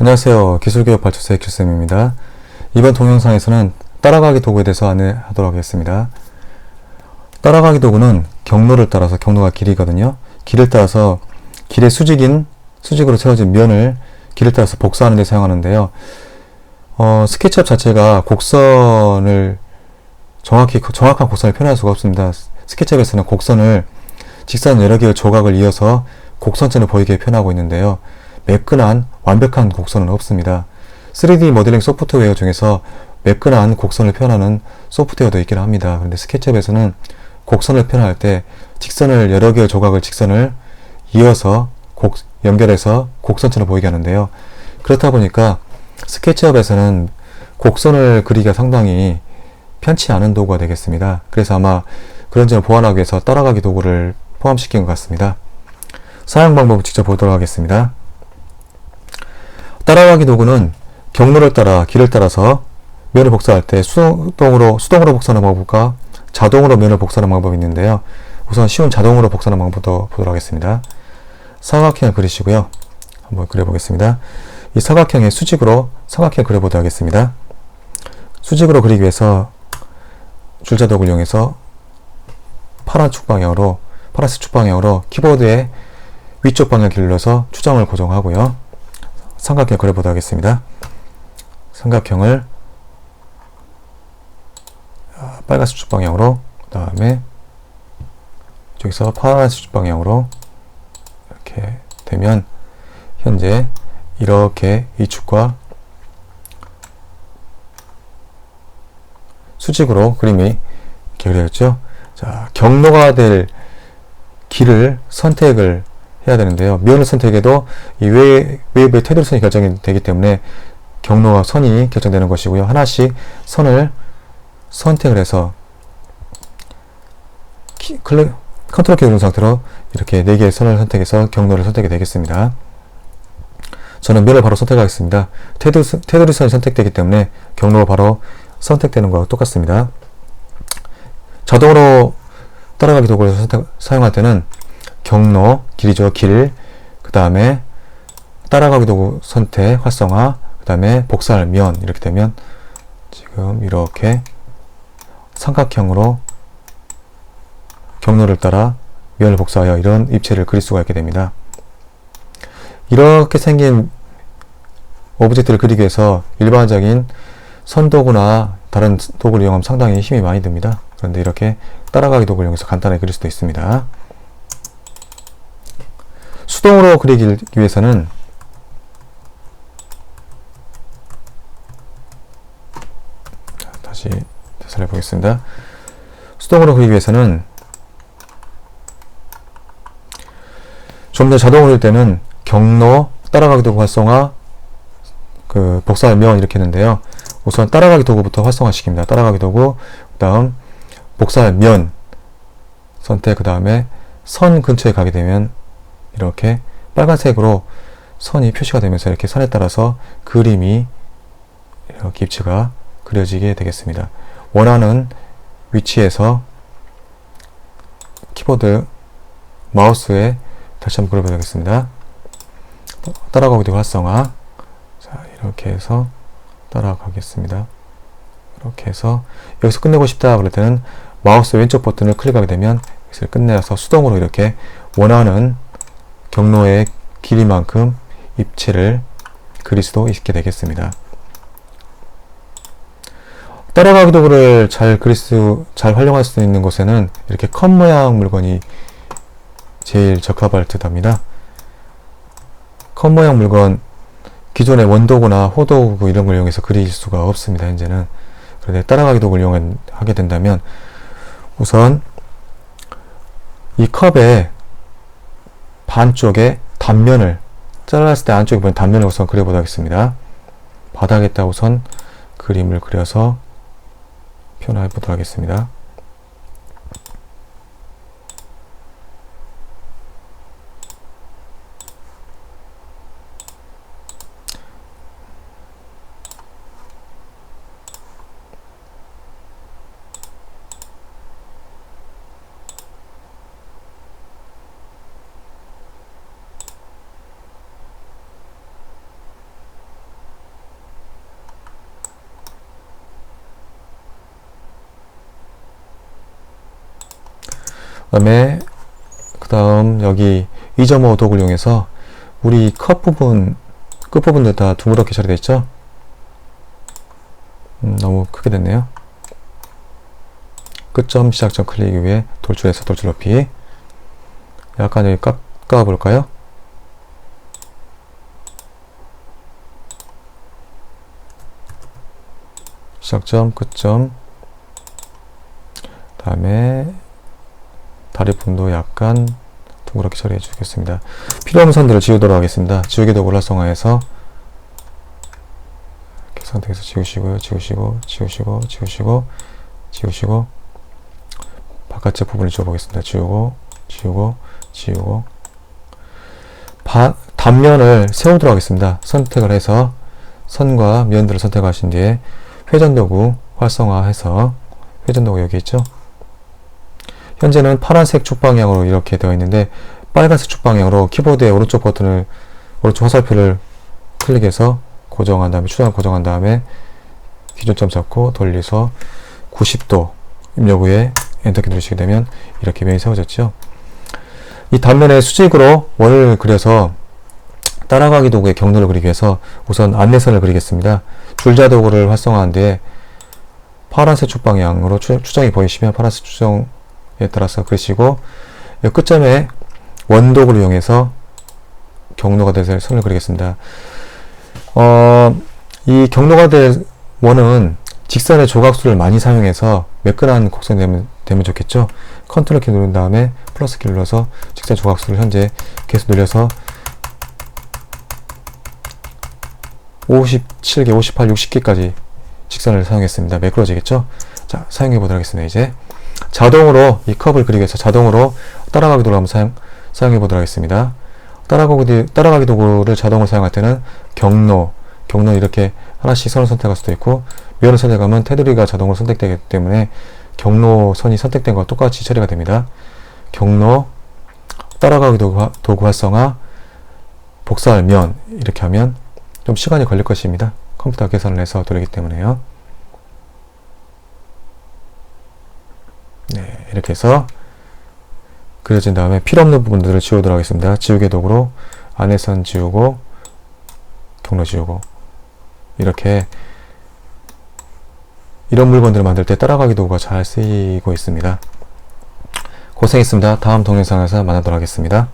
안녕하세요. 기술교육 발전소의 큐쌤입니다. 이번 동영상에서는 따라가기 도구에 대해서 안내하도록 하겠습니다. 따라가기 도구는 경로를 따라서 경로가 길이거든요. 길을 따라서 길의 수직인 수직으로 세워진 면을 길을 따라서 복사하는 데 사용하는데요. 어, 스케치업 자체가 곡선을 정확히 정확한 곡선을 표현할 수가 없습니다. 스케치업에서는 곡선을 직선 여러 개의 조각을 이어서 곡선체를 보이게 표현하고 있는데요. 매끈한 완벽한 곡선은 없습니다. 3D 모델링 소프트웨어 중에서 매끈한 곡선을 표현하는 소프트웨어도 있긴 합니다. 그런데 스케치업에서는 곡선을 표현할 때 직선을 여러 개의 조각을 직선을 이어서 곡, 연결해서 곡선처럼 보이게 하는데요. 그렇다 보니까 스케치업에서는 곡선을 그리기가 상당히 편치 않은 도구가 되겠습니다. 그래서 아마 그런 점을 보완하기 위해서 따라가기 도구를 포함시킨 것 같습니다. 사용 방법을 직접 보도록 하겠습니다. 따라가기 도구는 경로를 따라 길을 따라서 면을 복사할 때 수동으로 수동으로 복사하는 방법과 자동으로 면을 복사하는 방법이 있는데요. 우선 쉬운 자동으로 복사하는 방법도 보도록 하겠습니다. 사각형을 그리시고요. 한번 그려보겠습니다. 이 사각형의 수직으로 사각형을 그려보도록 하겠습니다. 수직으로 그리기 위해서 줄자 도구를 이용해서 파란 축 방향으로 파란색 축 방향으로 키보드의 위쪽 방향을 길러서 추정을 고정하고요. 삼각형 그려보도록 하겠습니다. 삼각형을 빨간색 축 방향으로 그 다음에 저기서 파란색 축 방향으로 이렇게 되면 현재 이렇게 이 축과 수직으로 그림이 이렇게 그려졌죠. 자, 경로가 될 길을 선택을 해야 되는데요. 면을 선택해도 이 웨, 웨이브의 테두리 선이 결정이 되기 때문에 경로와 선이 결정되는 것이고요. 하나씩 선을 선택을 해서 키, 클릭, 컨트롤 키 누른 상태로 이렇게 4개의 선을 선택해서 경로를 선택이 되겠습니다. 저는 면을 바로 선택하겠습니다. 테두리, 테두리 선이 선택되기 때문에 경로가 바로 선택되는 거와 똑같습니다. 자동으로 따라가기 도구를 선택, 사용할 때는 경로, 길이죠, 길, 그 다음에 따라가기 도구 선택, 활성화, 그 다음에 복사할 면, 이렇게 되면 지금 이렇게 삼각형으로 경로를 따라 면을 복사하여 이런 입체를 그릴 수가 있게 됩니다. 이렇게 생긴 오브젝트를 그리기 위해서 일반적인 선도구나 다른 도구를 이용하면 상당히 힘이 많이 듭니다. 그런데 이렇게 따라가기 도구를 이용해서 간단하게 그릴 수도 있습니다. 수동으로 그리기 위해서는 다시 되살려 보겠습니다. 수동으로 그리기 위해서는 좀 더 자동으로 그릴 때는 경로, 따라가기 도구 활성화, 그 복사하면 이렇게 했는데요. 우선 따라가기 도구부터 활성화시킵니다. 따라가기 도구, 그 다음 복사 면 선택, 그 다음에 선 근처에 가게 되면 이렇게 빨간색으로 선이 표시가 되면서 이렇게 선에 따라서 그림이 이렇게 입체가 그려지게 되겠습니다. 원하는 위치에서 키보드 마우스에 다시 한번 그려보겠습니다. 따라가기 도 활성화. 자, 이렇게 해서 따라가겠습니다. 이렇게 해서 여기서 끝내고 싶다 그럴 때는 마우스 왼쪽 버튼을 클릭하게 되면 여기서 끝내서 수동으로 이렇게 원하는 경로의 길이만큼 입체를 그릴 수도 있게 되겠습니다. 따라가기 도구를 잘 그릴 수, 잘 활용할 수 있는 곳에는 이렇게 컵 모양 물건이 제일 적합할 듯 합니다. 컵 모양 물건, 기존의 원도구나 호도구 이런 걸 이용해서 그릴 수가 없습니다. 현재는. 그런데 따라가기 도구를 이용하게 된다면 우선 이 컵에 반쪽에 단면을 잘랐을 때 안쪽에 보면 단면을 우선 그려보도록 하겠습니다. 바닥에다 우선 그림을 그려서 표현해 보도록 하겠습니다. 그 다음에 그 다음 여기 2.5 도구를 이용해서 우리 컵 부분 끝 부분들 다 둥그렇게 처리되어 있죠? 음, 너무 크게 됐네요. 끝점 시작점 클릭 위에 돌출해서 돌출 높이 약간 여기 깎아 볼까요? 시작점 끝점 다음에 다리 부분도 약간 둥그렇게 처리해 주겠습니다. 필요없는 선들을 지우도록 하겠습니다. 지우개 도구를 활성화해서 이렇게 선택해서 지우시고요. 지우시고 지우시고 지우시고 지우시고 바깥쪽 부분을 지워보겠습니다. 지우고 지우고 지우고 바, 단면을 세우도록 하겠습니다. 선택을 해서 선과 면들을 선택하신 뒤에 회전도구 활성화해서 회전도구 여기 있죠? 현재는 파란색 축 방향으로 이렇게 되어 있는데 빨간색 축 방향으로 키보드의 오른쪽 버튼을 오른쪽 화살표를 클릭해서 고정한 다음에 추장 고정한 다음에 기준점 잡고 돌려서 90도 입력 후에 엔터키 누르시게 되면 이렇게 면이 세워졌죠. 이 단면에 수직으로 원을 그려서 따라가기 도구의 경로를 그리기 위해서 우선 안내선을 그리겠습니다. 줄자 도구를 활성화한 뒤에 파란색 축 방향으로 추, 추정이 보이시면 파란색 추정에 따라서 그리시고 이 끝점에 원도구를 이용해서 경로가 될 선을 그리겠습니다. 어, 이 경로가 될 원은 직선의 조각수를 많이 사용해서 매끈한 곡선이 되면, 되면 좋겠죠. 컨트롤 키 누른 다음에 플러스 키 눌러서 직선 조각수를 현재 계속 늘려서 57개, 58, 60개까지 직선을 사용했습니다. 매끄러지겠죠? 자, 사용해 보도록 하겠습니다. 이제 자동으로 이 컵을 그리기 위해서 자동으로 따라가기 도구를 한번 사용, 사용해 보도록 하겠습니다. 따라가기, 따라가기 도구를 자동으로 사용할 때는 경로, 경로 이렇게 하나씩 선을 선택할 수도 있고 면을 선택하면 테두리가 자동으로 선택되기 때문에 경로선이 선택된 것과 똑같이 처리가 됩니다. 경로, 따라가기 도구, 도구 활성화, 복사할 면 이렇게 하면 좀 시간이 걸릴 것입니다. 컴퓨터 계산을 해서 돌리기 때문에요. 네, 이렇게 해서 그려진 다음에 필요 없는 부분들을 지우도록 하겠습니다. 지우개 도구로 안에선 지우고 경로 지우고 이렇게 이런 물건들을 만들 때 따라가기 도구가 잘 쓰이고 있습니다. 고생했습니다. 다음 동영상에서 만나도록 하겠습니다.